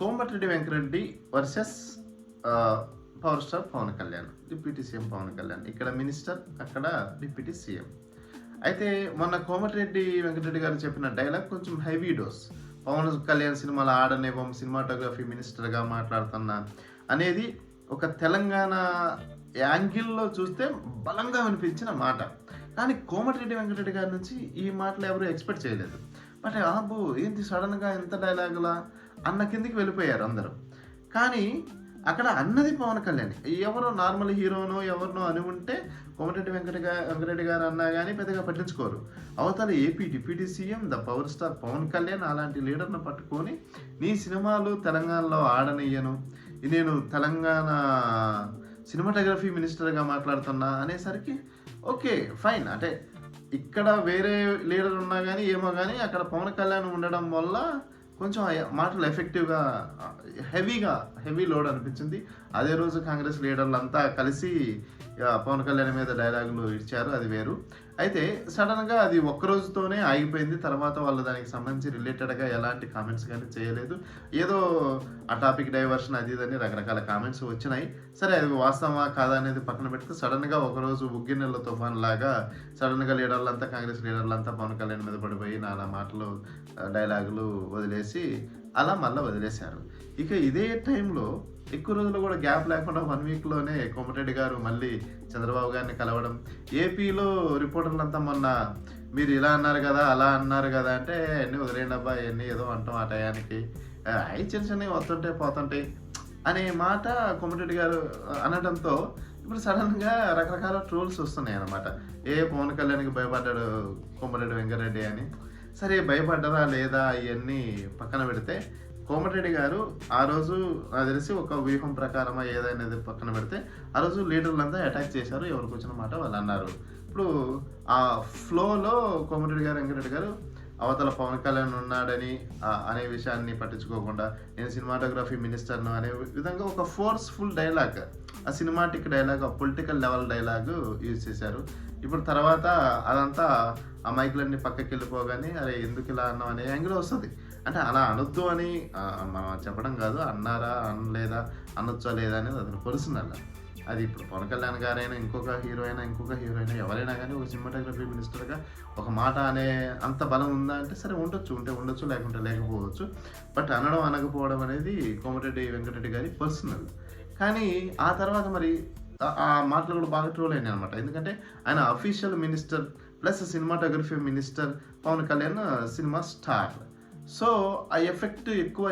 Komatireddy Venkatreddy versus power star Pawan Kalyan deputy CM Pawan Kalyan. ఇక్కడ minister అక్కడ deputy CM. అయితే మొన్న కోమటిరెడ్డి వెంకటరెడ్డి గారు చెప్పిన డైలాగ్ కొంచెం హెవీ డోస్. పవన్ కళ్యాణ్ సినిమాలో ఆడనివ్వం సినిమాటోగ్రఫీ మినిస్టర్గా మాట్లాడుతున్నా అనేది ఒక తెలంగాణ యాంగిల్లో చూస్తే బలంగా అనిపించిన మాట. కానీ కోమటిరెడ్డి వెంకటరెడ్డి గారి నుంచి ఈ మాటలు ఎవరు ఎక్స్పెక్ట్ చేయలేదు. బట్ ఆబు ఏంటి సడన్గా ఎంత డైలాగులా? అన్న కిందికి వెళ్ళిపోయారు అందరూ. కానీ అక్కడ అన్నది పవన్ కళ్యాణ్. ఎవరో నార్మల్ హీరోనో ఎవరినో అని ఉంటే కోమటిరెడ్డి వెంకట వెంకటరెడ్డి గారు అన్నా కానీ పెద్దగా పట్టించుకోరు. అవతల AP deputy CM the power star Pawan Kalyan అలాంటి లీడర్ను పట్టుకొని నీ సినిమాలు తెలంగాణలో ఆడనియ్యను. నేను తెలంగాణ సినిమాటోగ్రఫీ మినిస్టర్గా మాట్లాడుతున్నా అనేసరికి ఓకే ఫైన్. అంటే ఇక్కడ వేరే లీడర్ ఉన్నా కానీ ఏమో కానీ అక్కడ పవన్ కళ్యాణ్ ఉండడం వల్ల కొంచెం మాటలు ఎఫెక్టివ్గా హెవీగా హెవీ లోడ్ అనిపించింది. అదే రోజు కాంగ్రెస్ లీడర్లు అంతా కలిసి పవన్ కళ్యాణ్ మీద డైలాగులు ఇచ్చారు. అది వేరు. అయితే సడన్గా అది ఒక్క రోజుతోనే ఆగిపోయింది. తర్వాత వాళ్ళు దానికి సంబంధించి రిలేటెడ్గా ఎలాంటి కామెంట్స్ కానీ చేయలేదు. ఏదో ఆ టాపిక్ డైవర్షన్ అది ఇదని రకరకాల కామెంట్స్ వచ్చినాయి. సరే అది వాస్తవమా కాదా అనేది పక్కన పెడితే సడన్గా ఒకరోజు ఉగ్గిన్నెల తుఫాన్ లాగా సడన్గా లీడర్లంతా కాంగ్రెస్ లీడర్లంతా పవన్ కళ్యాణ్ మీద పడిపోయి నానా మాటలు డైలాగులు వదిలేసి అలా మళ్ళీ వదిలేశారు. ఇక ఇదే టైంలో ఎక్కువ రోజులు కూడా గ్యాప్ లేకుండా వన్ వీక్లోనే కోమటిరెడ్డి గారు మళ్ళీ చంద్రబాబు గారిని కలవడం. ఏపీలో రిపోర్టర్లంతా మొన్న మీరు ఇలా అన్నారు కదా అలా అన్నారు కదా అంటే అన్నీ వదిలేయండి అబ్బా ఇవన్నీ ఏదో అంటాం ఆ టయానికి. ఆ, అవి చిన్న చిన్నవి వస్తుంటాయి పోతుంటాయి అనే మాట కోమటిరెడ్డి గారు అనడంతో ఇప్పుడు సడన్గా రకరకాల ట్రోల్స్ వస్తున్నాయి అన్నమాట. ఏ పవన్ కళ్యాణ్కి భయపడ్డాడు కొమ్మరెడ్డి వెంకరెడ్డి అని. సరే భయపడ్డరా లేదా ఇవన్నీ పక్కన పెడితే కోమటిరెడ్డి గారు ఆ రోజు నాకు తెలిసి ఒక వ్యూహం ప్రకారమా ఏదైనది పక్కన పెడితే ఆ రోజు లీడర్లంతా అటాక్ చేశారు ఎవరికి వచ్చిన మాట వాళ్ళు అన్నారు. ఇప్పుడు ఆ ఫ్లోలో కోమటిరెడ్డి గారు వెంకటరెడ్డి గారు అవతల పవన్ కళ్యాణ్ ఉన్నాడని అనే విషయాన్ని పట్టించుకోకుండా నేను సినిమాటోగ్రఫీ మినిస్టర్ను అనే విధంగా ఒక ఫోర్స్ఫుల్ డైలాగ్ ఆ సినిమాటిక్ డైలాగ్ ఆ పొలిటికల్ లెవెల్ డైలాగ్ యూజ్ చేశారు. ఇప్పుడు తర్వాత అదంతా ఆ మైకులన్నీ పక్కకి వెళ్ళిపోగానే అరే ఎందుకు ఇలా అన్నాం అనే యాంగిల్ వస్తుంది. అంటే అలా అనొద్దు అని మనం చెప్పడం కాదు అన్నారా అనలేదా అనొచ్చా లేదా అనేది అతను పర్సనల్ అది ఇప్పుడు పవన్ కళ్యాణ్ గారైనా ఇంకొక హీరో అయినా ఇంకొక హీరో అయినా ఎవరైనా కానీ ఒక సినిమాటోగ్రఫీ మినిస్టర్గా ఒక మాట అనే అంత బలం ఉందా అంటే సరే ఉండొచ్చు ఉంటే ఉండొచ్చు లేకుంటే లేకపోవచ్చు. బట్ అనడం అనకపోవడం అనేది కోమటిరెడ్డి వెంకటరెడ్డి గారి పర్సనల్ కానీ ఆ తర్వాత మరి ఆ- ఆ మాటలు కూడా బాగా ట్రోల్ అయినాయి అనమాట ఎందుకంటే ఆయన official minister plus cinematography minister Pawan Kalyan cinema star so ఆ ఎఫెక్ట్ ఎక్కువ